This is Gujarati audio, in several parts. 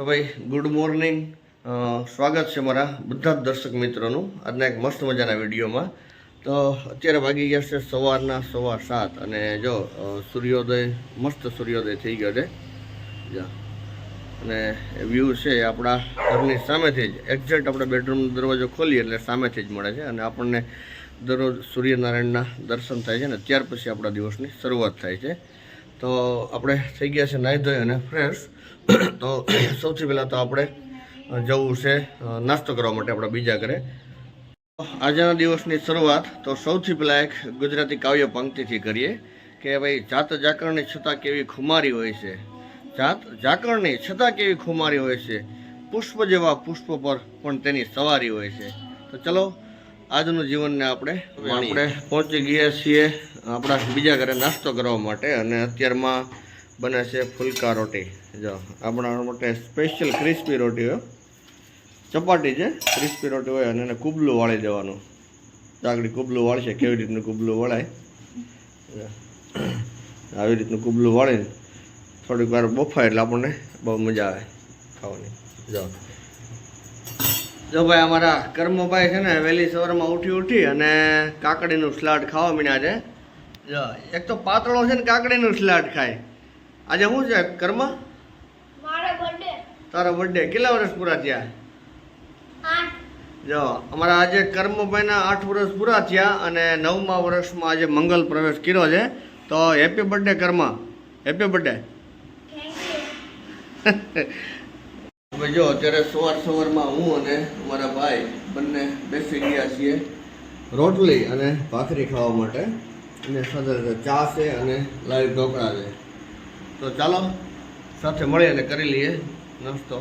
તો ભાઈ ગુડ મોર્નિંગ સ્વાગત છે મારા બધા જ દર્શક મિત્રોનું. આજના એક મસ્ત મજાના વિડીયોમાં. તો અત્યારે વાગી ગયા છે સવારના સવા સાત અને જો સૂર્યોદય, મસ્ત સૂર્યોદય થઈ ગયો છે. અને વ્યૂ છે આપણા ઘરની સામેથી જ. એક્ઝેક્ટ આપણે બેડરૂમનો દરવાજો ખોલીએ એટલે સામેથી જ મળે છે અને આપણને દરરોજ સૂર્યનારાયણના દર્શન થાય છે ને ત્યાર પછી આપણા દિવસની શરૂઆત થાય છે. તો આપણે થઈ ગયા છે નાહી ધોઈ અને ફ્રેશ તો સૌથી પહેલાં તો આપણે જવું છે નાસ્તો કરવા માટે આપણા બીજા ઘરે. આજના દિવસની શરૂઆત તો સૌથી પહેલાં એક ગુજરાતી કાવ્ય પંક્તિથી કરીએ કે ભાઈ જાત જાકરણી છતાં કેવી ખુમારી હોય છે. જાત જાકરણી છતાં કેવી ખુમારી હોય છે. પુષ્પ જેવા પુષ્પ પર પણ તેની સવારી હોય છે. તો ચલો આજનું જીવનને આપણે આપણે પહોંચી ગયા છીએ આપણા બીજા ઘરે નાસ્તો કરવા માટે અને અત્યારમાં બને છે ફુલકા રોટી. જો, આપણા માટે સ્પેશિયલ ક્રિસ્પી રોટી હોય. ચપાટી છે ક્રિસ્પી રોટી હોય અને એને કુબલું વાળી દેવાનું. ચાકડી કુબલું વાળશે, કેવી રીતનું કુબલું વળાય? આવી રીતનું કુબલું વાળીને થોડીક વાર બફાય એટલે આપણને બહુ મજા આવે ખાવાની. જો. જો ભાઈ, અમારા કર્મભાઈ છે ને વહેલી સવારમાં ઉઠી ઉઠી અને કાકડીનું સ્લાડ ખાવા મીણ્યા છે. એક તો પાતળો છે ને કાકડીનું સલાડ ખાય. આજે શું છે કર્મ? તારા બર્થડે કેટલા વર્ષ પૂરા થયા? જો અમારા આજે કર્મભાઈના આઠ વર્ષ પૂરા થયા અને નવમા વર્ષમાં આજે મંગલ પ્રવેશ કર્યો છે. તો happy birthday Karm. Happy birthday જો અત્યારે સવાર સવારમાં હું અને અમારા ભાઈ બંને બેસી ગયા છીએ રોટલી અને ભાખરી ખાવા માટે. અને સાથે ચા છે અને લાઈવ ઢોકળા છે. તો ચાલો, સાથે મળી અને કરી લઈએ નાસ્તો.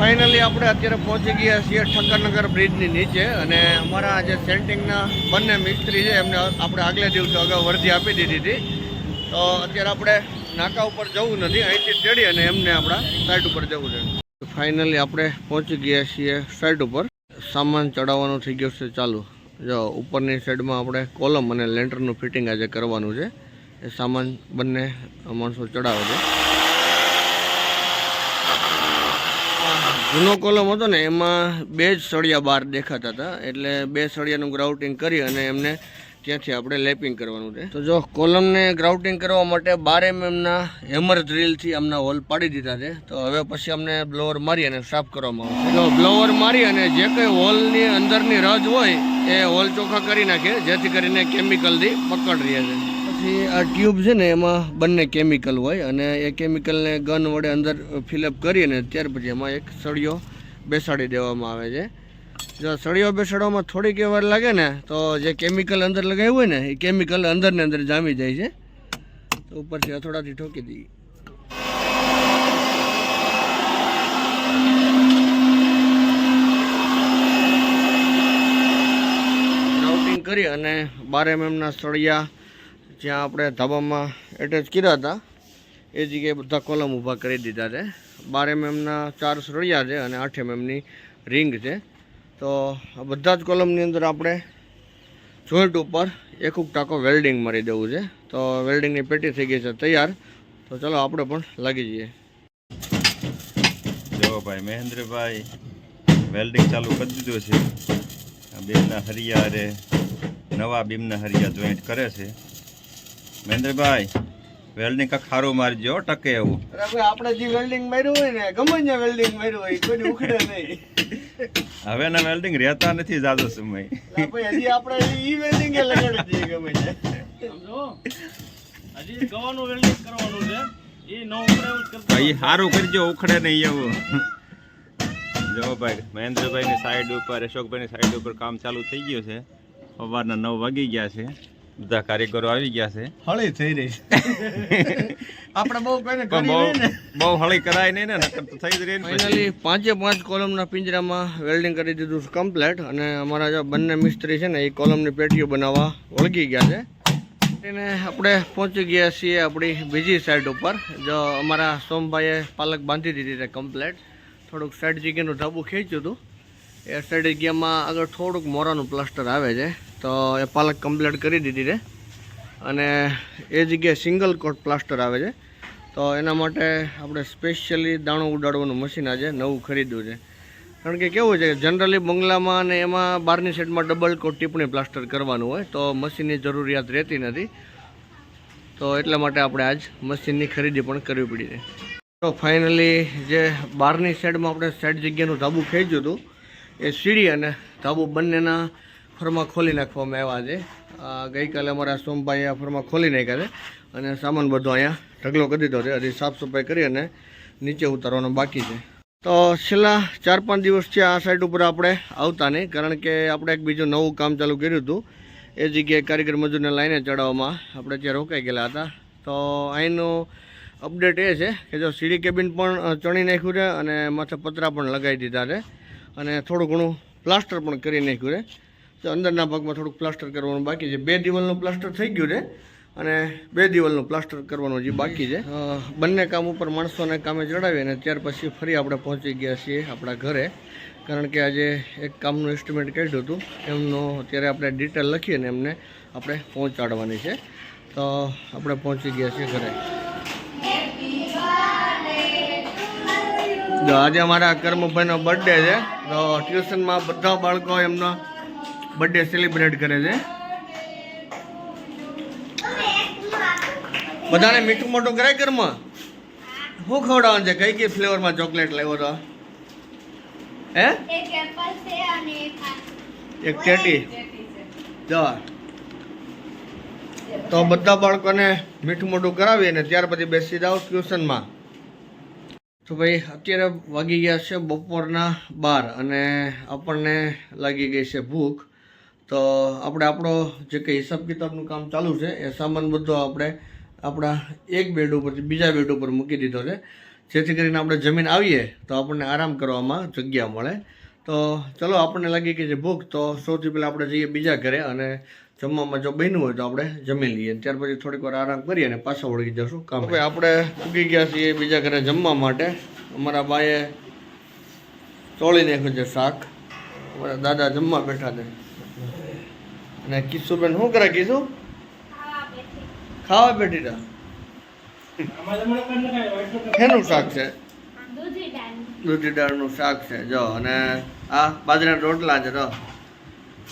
ફાઇનલી આપણે અત્યારે પહોંચી ગયા છીએ ઠક્કરનગર બ્રિજની નીચે અને અમારા જે સેન્ટિંગના બંને મિસ્ત્રી છે, એમને આપણે આગલે દિવસે અગાઉ વર્ધી આપી દીધી હતી. તો અત્યારે આપણે નાકા ઉપર જવું નથી, અહીંથી ચડી અને એમને આપણા સાઈડ ઉપર જવું છે. ફાઇનલી આપણે પહોંચી ગયા છીએ સાઈડ ઉપર. સામાન ચડાવવાનું થઈ ગયું છે ચાલુ. જો, ઉપરની સાઈડમાં આપણે કોલમ અને લેન્ટરનું ફિટિંગ આજે કરવાનું છે. એ સામાન બંને માણસો ચડાવે છે. જૂનો કોલમ હતો ને, એમાં બે જ સળિયા બહાર દેખાતા હતા. એટલે બે સળિયાનું ગ્રાઉટિંગ કરી અને એમને ત્યાંથી આપણે લેપિંગ કરવાનું છે. તો જો કોલમને ગ્રાઉટિંગ કરવા માટે બાર એમએમના હેમર ડ્રીલથી અમને હોલ પાડી દીધા છે. તો હવે પછી અમને બ્લોવર મારી અને સાફ કરવામાં આવશે. તો બ્લોવર મારી અને જે કંઈ હોલની અંદરની રજ હોય એ હોલ ચોખ્ખા કરી નાખે જેથી કરીને કેમિકલથી પકડ રહે છે. પછી આ ટ્યુબ છે ને એમાં બંને કેમિકલ હોય અને એ કેમિકલને ગન વડે અંદર ફિલઅપ કરી અને ત્યાર પછી એમાં એક સળિયો બેસાડી દેવામાં આવે છે. જો સળિયો બેસાડવામાં થોડીક વાર લાગે ને, તો જે કેમિકલ અંદર લગાવ્યું હોય ને, એ કેમિકલ અંદર ને અંદર જામી જાય છે. તો ઉપરથી હથોડાથી ઠોકી દઈએ. રાઉટિંગ કરી અને બાર એમએમના સળિયા જ્યાં આપણે ધાબામાં એટેચ કર્યા હતા, એ જગ્યાએ બધા કોલમ ઊભા કરી દીધા છે. બાર એમએમના ચાર સળિયા છે અને આઠ એમએમની રિંગ છે. તો આ બધા જ કોલમની અંદર આપણે જોઈન્ટ ઉપર એક એક ટાંકો વેલ્ડિંગ મારી દેવું છે. તો વેલ્ડિંગની પેટી થઈ ગઈ છે તૈયાર. તો ચલો આપણે પણ લાગી જઈએ. જો ભાઈ મહેન્દ્રભાઈ વેલ્ડિંગ ચાલુ કરી દીધું છે. આ બીમના હરિયા અરે નવા બીમના હરિયા જોઈન્ટ કરે છે. મહેન્દ્રભાઈ વેલ્ડિંગ કાંક ખારું મારજો ટકે એવું. અરે આપણે જે વેલ્ડિંગ માર્યું હોય ને ગમે ત્યાં વેલ્ડિંગ માર્યું હોય કોઈ ઉખડે નહીં. હવેના વેલ્ડિંગ રહેતા નથી જાજો સમય. ભાઈ હજી આપણે ઈ વેલ્ડિંગ એ લગાડી દઈએ ગમે છે. સમજો? હજી ગવાનું વેલ્ડિંગ કરવાનું છે. એ નો ઉખડે કરતા ભાઈ સારું કરજો ઉખડે નહીં એવું. જો ભાઈ મહેન્દ્રભાઈની સાઈડ ઉપર અશોકભાઈની સાઈડ ઉપર કામ ચાલુ થઈ ગયું છે. સવારના નવ વાગી ગયા છે. બધા કારીગરો આવી ગયા છે. હળી થઈ રહી આપણે બહુ કોઈને પણ બહુ બહુ હળી કરાય નહીં ને નકર તો થઈ જ રહી ને ફાઇનલી પાંચે પાંચ કોલમના પિંજરામાં વેલ્ડિંગ કરી દીધું છે કમ્પ્લેટ અને અમારા જે બંને મિસ્ત્રી છે ને એ કોલમની પેટીઓ બનાવવા વળગી ગયા છે. એને આપણે પહોંચી ગયા છીએ આપણી બીજી સાઈડ ઉપર જો અમારા સોમભાઈએ પાલક બાંધી દીધી છે કમ્પ્લેટ થોડુંક સાઈડ જગ્યાનું ઢાબુ ખેંચ્યું હતું. એ સાઈડ જગ્યામાં આગળ થોડુંક મોરાનું પ્લાસ્ટર આવે છે. તો એ પાલક કમ્પ્લીટ કરી દીધી છે. અને એ જગ્યાએ સિંગલ કોટ પ્લાસ્ટર આવે છે. તો એના માટે આપણે સ્પેશિયલી દાણું ઉડાડવાનું મશીન આજે નવું ખરીદ્યું છે. કારણ કે કેવું છે જનરલી બંગલામાં અને એમાં બહારની સાઈડમાં ડબલ કોટ ટીપણી પ્લાસ્ટર કરવાનું હોય, તો મશીનની જરૂરિયાત રહેતી નથી. તો એટલા માટે આપણે આજ મશીનની ખરીદી પણ કરવી પડી છે. તો ફાઇનલી જે બહારની સાઈડમાં આપણે સાઈડ જગ્યાનું ધાબુ ખેંચ્યું હતું, એ સીડી અને ધાબુ બંનેના ફરમાં ખોલી નાખવામાં આવ્યા છે. ગઈકાલે અમારા સોમભાઈ આ ફરમાં ખોલી નાખ્યા છે અને સામાન બધો અહીંયા ઢગલો કરી દીધો છે. હજી સાફ સફાઈ કરી અને નીચે ઉતારવાનો બાકી છે. તો છેલ્લા ચાર પાંચ દિવસથી આ સાઈડ ઉપર આપણે આવતા નહીં, કારણ કે આપણે એક બીજું નવું કામ ચાલુ કર્યું હતું. એ જગ્યાએ કારીગર મજૂરને લાઈને ચડાવવામાં આપણે ત્યાં રોકાઈ ગયેલા હતા. તો અહીંનું અપડેટ એ છે કે જો સીડી કેબિન પણ ચણી નાખ્યું છે અને માથે પતરા પણ લગાવી દીધા છે અને થોડું ઘણું પ્લાસ્ટર પણ કરી નાખ્યું છે. અંદરના ભાગમાં થોડુંક પ્લાસ્ટર કરવાનું બાકી છે. બે દિવાલનું પ્લાસ્ટર થઈ ગયું છે અને બે દિવાલનું પ્લાસ્ટર કરવાનું જે બાકી છે. બંને કામ ઉપર માણસોને કામે ચડાવી અને ત્યાર પછી ફરી આપણે પહોંચી ગયા છીએ આપણા ઘરે. કારણ કે આજે એક કામનું એસ્ટિમેટ કાઢ્યું હતું. એમનો અત્યારે આપણે ડિટેલ લખીને એમને આપણે પહોંચાડવાની છે. તો આપણે પહોંચી ગયા છીએ ઘરે. આજે અમારા કર્મભાઈનો બર્થડે છે. તો ટ્યુશનમાં બધા બાળકો એમનો બર્થડે સેલિબ્રેટ કરે છે. બધાને મીઠું મોટું કરાય ઘરમાં? શું ખવડાવવાનું છે? કઈ કઈ ફ્લેવરમાં ચોકલેટ લેવો તો? હે? એક ચેટી જો. તો બધા બાળકોને મીઠું મોટું કરાવી અને ત્યાર પછી બેસી જાઓ ટ્યુશનમાં તો ભાઈ, અત્યારે વાગી ગયા છે બપોરના બાર અને આપણને લાગી ગઈ છે ભૂખ. તો આપણે આપણો જે કંઈ હિસાબ કિતાબનું કામ ચાલુ છે, એ સામાન બધો આપણે આપણા એક બેડ ઉપરથી બીજા બેડ ઉપર મૂકી દીધો છે. જેથી કરીને આપણે જમીન આવીએ તો આપણને આરામ કરવામાં જગ્યા મળે. તો ચલો આપણને લાગી કે જે ભૂખ, તો સૌથી પહેલાં આપણે જઈએ બીજા ઘરે અને જમવામાં જો બન્યું હોય તો આપણે જમી લઈએ. ત્યાર પછી થોડીક વાર આરામ કરીએ અને પાછા વળગી જશું કામ. હવે આપણે ઉગી ગયા છીએ બીજા ઘરે જમવા માટે. અમારા બાએ ચોળી નાખ્યું છે શાક. અમારા દાદા જમવા બેઠા છે. અને કિશોરબેન શું કરે કિશો ખાવા બેઠી. ખાવા શેનું શાક છે? દૂધી દાળનું શાક છે. જો, અને આ બાજરાના રોટલા છે તો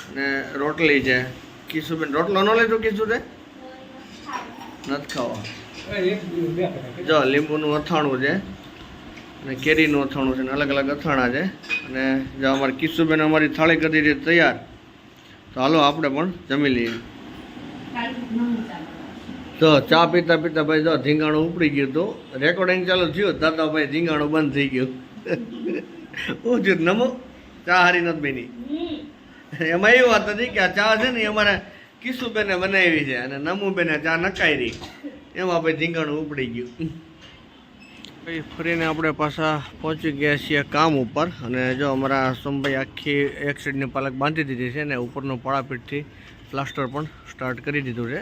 અને રોટલી છે. કિશુબેન રોટલો ન લેજો કિશુ તે નથી ખાવા. જો, લીંબુનું અથાણું છે અને કેરીનું અથાણું છે અને અલગ અલગ અથાણા છે. અને જો અમારે કિશુબેન અમારી થાળી કરી તૈયાર. તો હાલો આપણે પણ જમી લઈએ. તો ચા પીતા પીતા ભાઈ જો ધીંગાણું ઉપડી ગયું તો રેકોર્ડિંગ ચાલુ થયું. દાદાભાઈ ધીંગાણું બંધ થઈ ગયું. ઓછું નમો. ચા હારી નથી બેની. એમાં એવી વાત હતી કે આ ચા છે ને અમારે કિશુબેને બનાવી છે અને નમુબેને ચા નકાઈ રહી એમાં ભાઈ ધીંગાણું ઉપડી ગયું. ભાઈ ફરીને આપણે પાછા પહોંચી ગયા છીએ કામ ઉપર. અને જો અમારા સોમભાઈ આખી એક સાઈડની પાલક બાંધી દીધી છે અને ઉપરનું પાળાપીઠથી પ્લાસ્ટર પણ સ્ટાર્ટ કરી દીધું છે.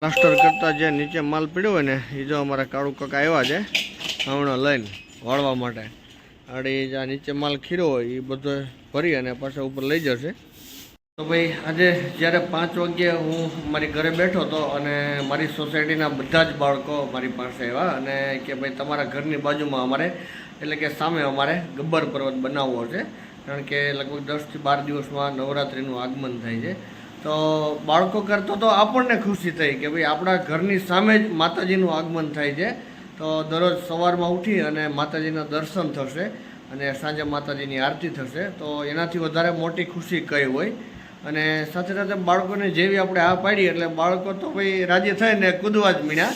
પ્લાસ્ટર કરતાં જે નીચે માલ પીડ્યો હોય ને એ જો અમારા કાળુ કાકા આવ્યા છે હમણાં લઈને વાળવા માટે. અને જે નીચે માલ ખીરો હોય એ બધો ભરી અને પાછા ઉપર લઈ જશે. તો ભાઈ, આજે જ્યારે પાંચ વાગ્યે હું મારી ઘરે બેઠો હતો અને મારી સોસાયટીના બધા જ બાળકો મારી પાસે આવ્યા અને કે ભાઈ, તમારા ઘરની બાજુમાં અમારે, એટલે કે સામે અમારે ગબ્બર પર્વત બનાવવો છે. કારણ કે લગભગ દસથી બાર દિવસમાં નવરાત્રિનું આગમન થાય છે. તો બાળકો કરતો તો આપણને ખુશી થઈ કે ભાઈ, આપણા ઘરની સામે જ માતાજીનું આગમન થાય છે. તો દરરોજ સવારમાં ઉઠી અને માતાજીના દર્શન થશે અને સાંજે માતાજીની આરતી થશે. તો એનાથી વધારે મોટી ખુશી કઈ હોય? અને સાથે સાથે બાળકોને જેવી આપણે આ પાડી, એટલે બાળકો તો ભાઈ રાજી થઈને કૂદવા જ મીણ્યા.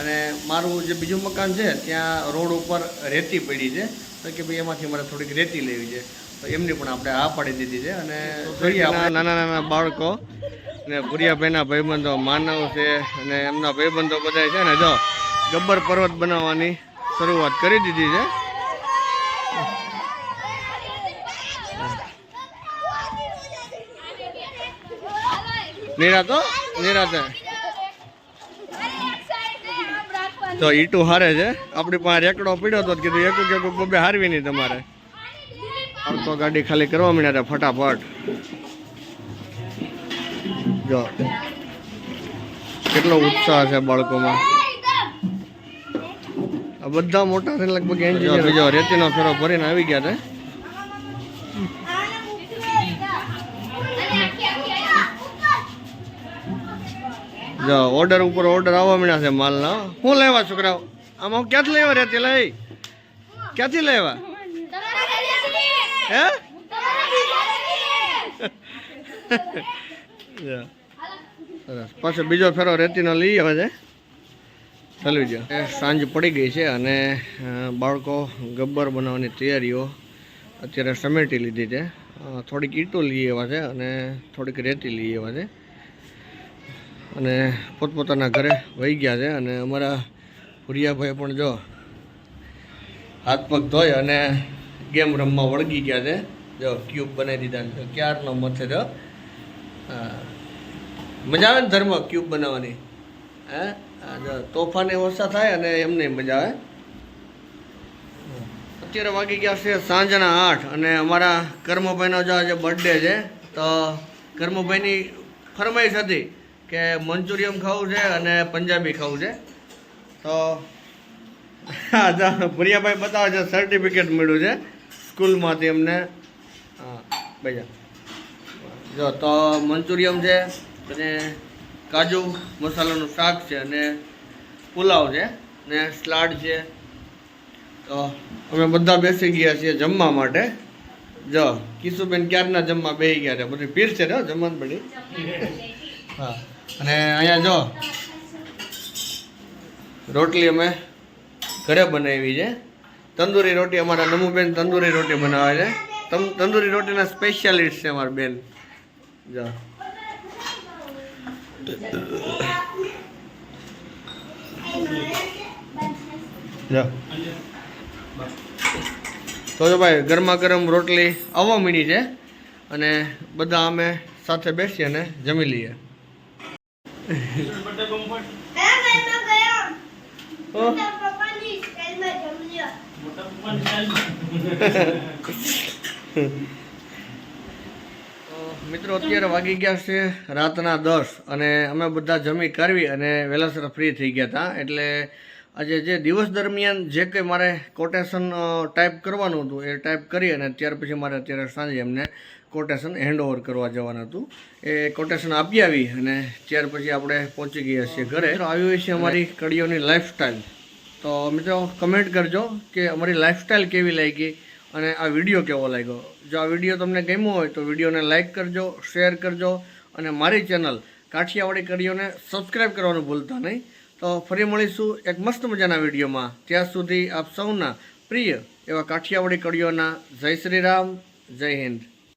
અને મારું જે બીજું મકાન છે, ત્યાં રોડ ઉપર રેતી પડી છે. તો કે ભાઈ એમાંથી મારે થોડીક રેતી લેવી છે. તો એમની પણ આપણે આ પાડી દીધી છે. અને જોઈએ નાના નાના બાળકો ને ભુરિયાભાઈના ભાઈબંધો, માનવ છે અને એમના ભાઈબંધો બધા છે ને, જો ગબ્બર પર્વત બનાવવાની શરૂઆત કરી દીધી છે. નિરાતો નિરાતે. તો ઈટું હારે છે. આપણી પાસે રેકડો પીડ્યો હતો કીધું એકું એકું બબે હારવી નહીં તમારે. તો ગાડી ખાલી કરવા માંડ્યા હતા ફટાફટ. જો. કેટલો ઉત્સાહ છે બાળકોમાં. આ બધા મોટા છે લગભગ એન્જિનિયર બીજો રેતીનો ફેરો ભરીને આવી ગયા છે. ઓર્ડર ઉપર ઓર્ડર આવવા મળ્યા છે માલના. શું લેવા છોકરાઓ આમાં ક્યાંથી લેવા રેતી લઈ? ક્યાંથી લેવા? હે? સરસ. પાછો બીજો ફેરો રેતીનો લઈ આવે છે. ચાલુ જો સાંજ પડી ગઈ છે અને બાળકો ગબ્બર બનાવવાની તૈયારીઓ અત્યારે સમેટી લીધી છે. થોડીક ઈંટો લઈ આવ્યા છે અને થોડીક રેતી લઈ આવ્યા છે. અને પોતપોતાના ઘરે વહી ગયા છે અને અમારા ભુરિયાભાઈ પણ જો હાથ પગ ધોઈ અને ગેમ રમવા વળગી ગયા છે. જો ક્યુબ બનાવી દીધા છે. ક્યારનો મથે જો? મજા આવે ને ધર્મ ક્યુબ બનાવવાની? હા? જો તોફાને ઓછા થાય અને એમને મજા આવે. અત્યારે વાગી ગયા છે સાંજના આઠ અને અમારા કર્મભાઈનો જો આજે બર્થડે છે, તો કર્મભાઈની ફરમાઈશ હતી કે મંચુરિયમ ખાવું છે અને પંજાબી ખાવું છે. તો ભુરિયાભાઈ બતાવે છે સર્ટિફિકેટ મળ્યું છે સ્કૂલમાંથી એમને હા ભાઈ જો તો મંચુરિયમ છે અને કાજુ મસાલાનું શાક છે અને પુલાવ છે ને સલાડ છે. તો અમે બધા બેસી ગયા છીએ જમવા માટે. જો કિશુબેન ક્યારના જમવા બેસી ગયા છે? બધી ભીડ છે ને જમવાનું પડી હા. અને અહીંયા જો, રોટલી અમે ઘરે બનાવી છે. તંદૂરી રોટી અમારા નમુબેન તંદૂરી રોટી બનાવે છે. તમ, તંદૂરી રોટીના સ્પેશિયાલિસ્ટ છે અમારા બેન. જો. જો. તો જો ભાઈ, ગરમા ગરમ રોટલી આવવા મીણી છે. અને બધા અમે સાથે બેસી અને જમી લઈએ. મિત્રો, અત્યારે વાગી ગયા છે રાતના દસ અને અમે બધા જમી કરવી અને વહેલાસર ફ્રી થઈ ગયા હતા. એટલે આજે જે દિવસ દરમિયાન જે કંઈ મારે કોટેશન ટાઈપ કરવાનું હતું એ ટાઈપ કરી અને ત્યાર પછી મારે અત્યારે સાંજે એમને કોટેશન હેન્ડ ઓવર કરવા જવાનું હતું. એ કોટેશન આપી આવી અને ત્યાર પછી આપણે પહોંચી ગયા છીએ ઘરે. તો આવી હોય છે અમારી કડીઓની લાઈફસ્ટાઈલ તો મિત્રો કમેન્ટ કરજો કે અમારી લાઈફસ્ટાઈલ કેવી લાગી અને આ વીડિયો કેવો લાગ્યો. જો આ વીડિયો તમને ગમ્યો હોય તો વિડીયોને લાઇક કરજો શેર કરજો અને મારી ચેનલ કાઠિયાવાડી કડીઓને સબસ્ક્રાઈબ કરવાનું ભૂલતા નહીં. તો ફરી મળીશું એક મસ્ત મજાના વિડીયોમાં. ત્યાં સુધી આપ સૌના પ્રિય એવા કાઠિયાવાડી કડીઓના જય શ્રી રામ, જય હિન્દ.